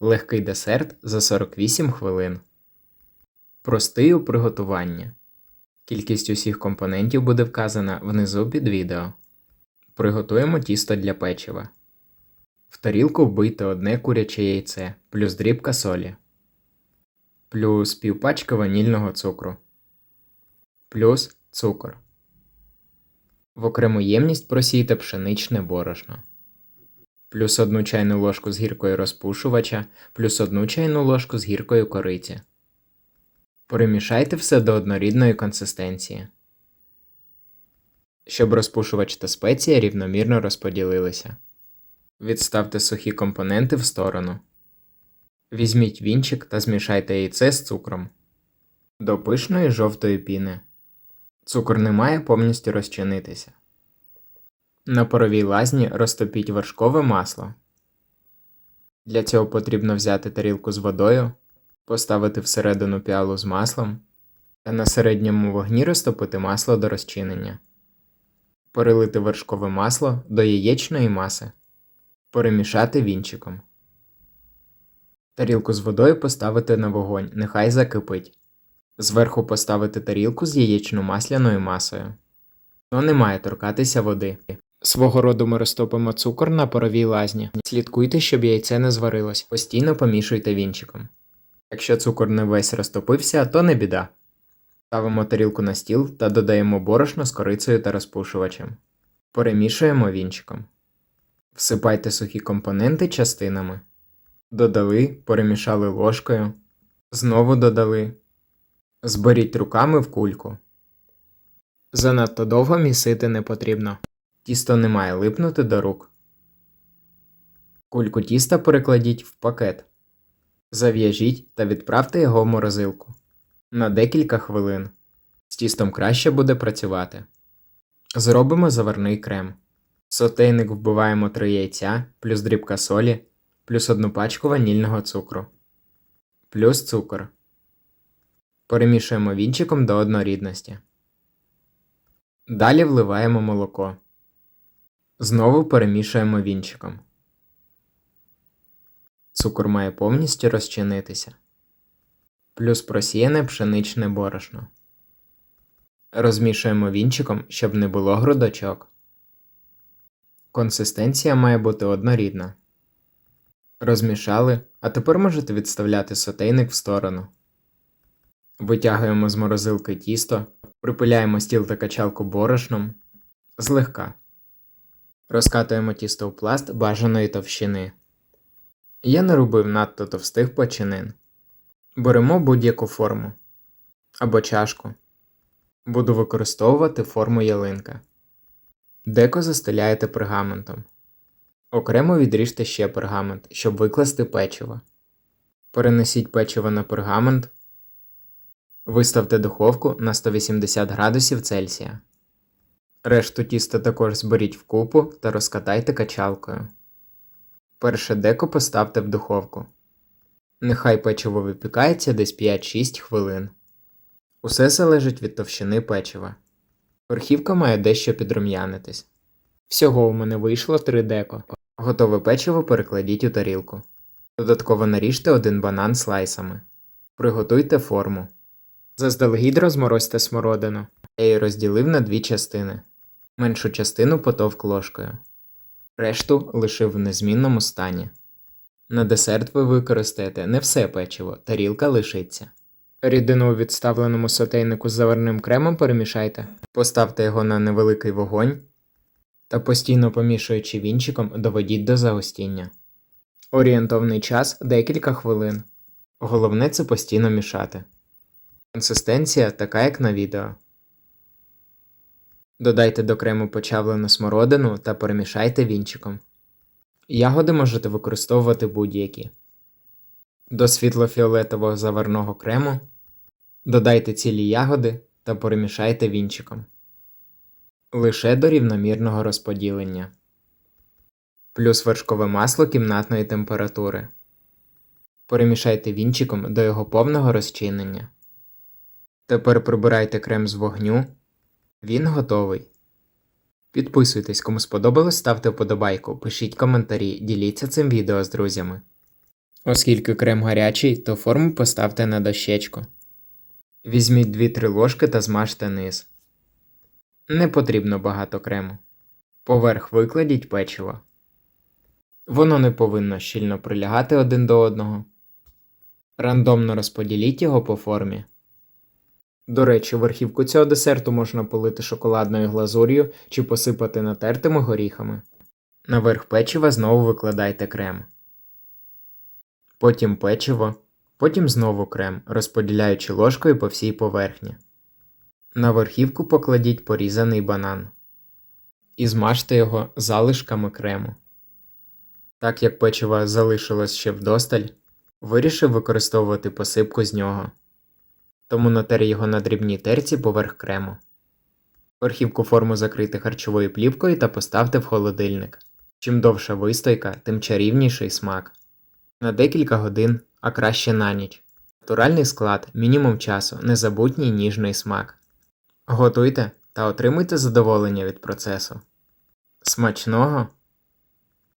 Легкий десерт за 48 хвилин. Простий у приготуванні. Кількість усіх компонентів буде вказана внизу під відео. Приготуємо тісто для печива. В тарілку вбийте одне куряче яйце плюс дрібка солі, плюс півпачка ванільного цукру, плюс цукор. В окрему ємність просійте пшеничне борошно, плюс одну чайну ложку з гіркою розпушувача, плюс одну чайну ложку з гіркою кориці. Перемішайте все до однорідної консистенції, щоб розпушувач та спеція рівномірно розподілилися. Відставте сухі компоненти в сторону. Візьміть вінчик та змішайте яйце з цукром до пишної жовтої піни. Цукор не має повністю розчинитися. На паровій лазні розтопіть вершкове масло. Для цього потрібно взяти тарілку з водою, поставити всередину піалу з маслом та на середньому вогні розтопити масло до розчинення. Перелити вершкове масло до яєчної маси. Перемішати вінчиком. Тарілку з водою поставити на вогонь, нехай закипить. Зверху поставити тарілку з яєчно-масляною масою. Но не має торкатися води. Свого роду ми розтопимо цукор на паровій лазні. Слідкуйте, щоб яйце не зварилось. Постійно помішуйте вінчиком. Якщо цукор не весь розтопився, то не біда. Ставимо тарілку на стіл та додаємо борошно з корицею та розпушувачем. Перемішуємо вінчиком. Всипайте сухі компоненти частинами. Додали, перемішали ложкою. Знову додали. Зберіть руками в кульку. Занадто довго місити не потрібно. Тісто не має липнути до рук. Кульку тіста перекладіть в пакет. Зав'яжіть та відправте його в морозилку на декілька хвилин. З тістом краще буде працювати. Зробимо заварний крем. Сотейник вбиваємо 3 яйця, плюс дрібка солі, плюс одну пачку ванільного цукру, плюс цукор. Перемішуємо вінчиком до однорідності. Далі вливаємо молоко. Знову перемішуємо вінчиком. Цукор має повністю розчинитися. Плюс просіяне пшеничне борошно. Розмішуємо вінчиком, щоб не було грудочок. Консистенція має бути однорідна. Розмішали, а тепер можете відставляти сотейник в сторону. Витягуємо з морозилки тісто, припиляємо стіл та качалку борошном злегка. Розкатуємо тісто в пласт бажаної товщини. Я не робив надто товстих починин. Беремо будь-яку форму або чашку. Буду використовувати форму ялинка. Деко застеляєте пергаментом. Окремо відріжте ще пергамент, щоб викласти печиво. Перенесіть печиво на пергамент. Виставте духовку на 180 градусів Цельсія. Решту тіста також зберіть в купу та розкатайте качалкою. Перше деко поставте в духовку. Нехай печиво випікається десь 5-6 хвилин. Усе залежить від товщини печива. Верхівка має дещо підрум'янитись. Всього у мене вийшло 3 деко. Готове печиво перекладіть у тарілку. Додатково наріжте один банан слайсами. Приготуйте форму. Заздалегідь розморозьте смородину. Я її розділив на дві частини. Меншу частину потовк ложкою. Решту лишив в незмінному стані. На десерт ви використаєте не все печиво, тарілка лишиться. Рідину у відставленому сотейнику з заварним кремом перемішайте, поставте його на невеликий вогонь та постійно помішуючи вінчиком, доведіть до загустіння. Орієнтовний час декілька хвилин. Головне це постійно мішати. Консистенція така, як на відео. Додайте до крему почавлену смородину та перемішайте вінчиком. Ягоди можете використовувати будь-які. До світло-фіолетового заварного крему додайте цілі ягоди та перемішайте вінчиком. Лише до рівномірного розподілення. Плюс вершкове масло кімнатної температури. Перемішайте вінчиком до його повного розчинення. Тепер прибирайте крем з вогню. Він готовий. Підписуйтесь, кому сподобалось, ставте вподобайку, пишіть коментарі, діліться цим відео з друзями. Оскільки крем гарячий, то форму поставте на дощечку. Візьміть 2-3 ложки та змажте низ. Не потрібно багато крему. Поверх викладіть печиво. Воно не повинно щільно прилягати один до одного. Рандомно розподіліть його по формі. До речі, верхівку цього десерту можна полити шоколадною глазур'ю чи посипати натертими горіхами. Наверх печива знову викладайте крем. Потім печиво, потім знову крем, розподіляючи ложкою по всій поверхні. На верхівку покладіть порізаний банан. І змажте його залишками крему. Так як печива залишилось ще вдосталь, вирішив використовувати посипку з нього. Тому натер його на дрібній терці поверх крему. Верхівку форму закрити харчовою плівкою та поставте в холодильник. Чим довша вистойка, тим чарівніший смак. На декілька годин, а краще на ніч. Натуральний склад, мінімум часу, незабутній ніжний смак. Готуйте та отримуйте задоволення від процесу. Смачного!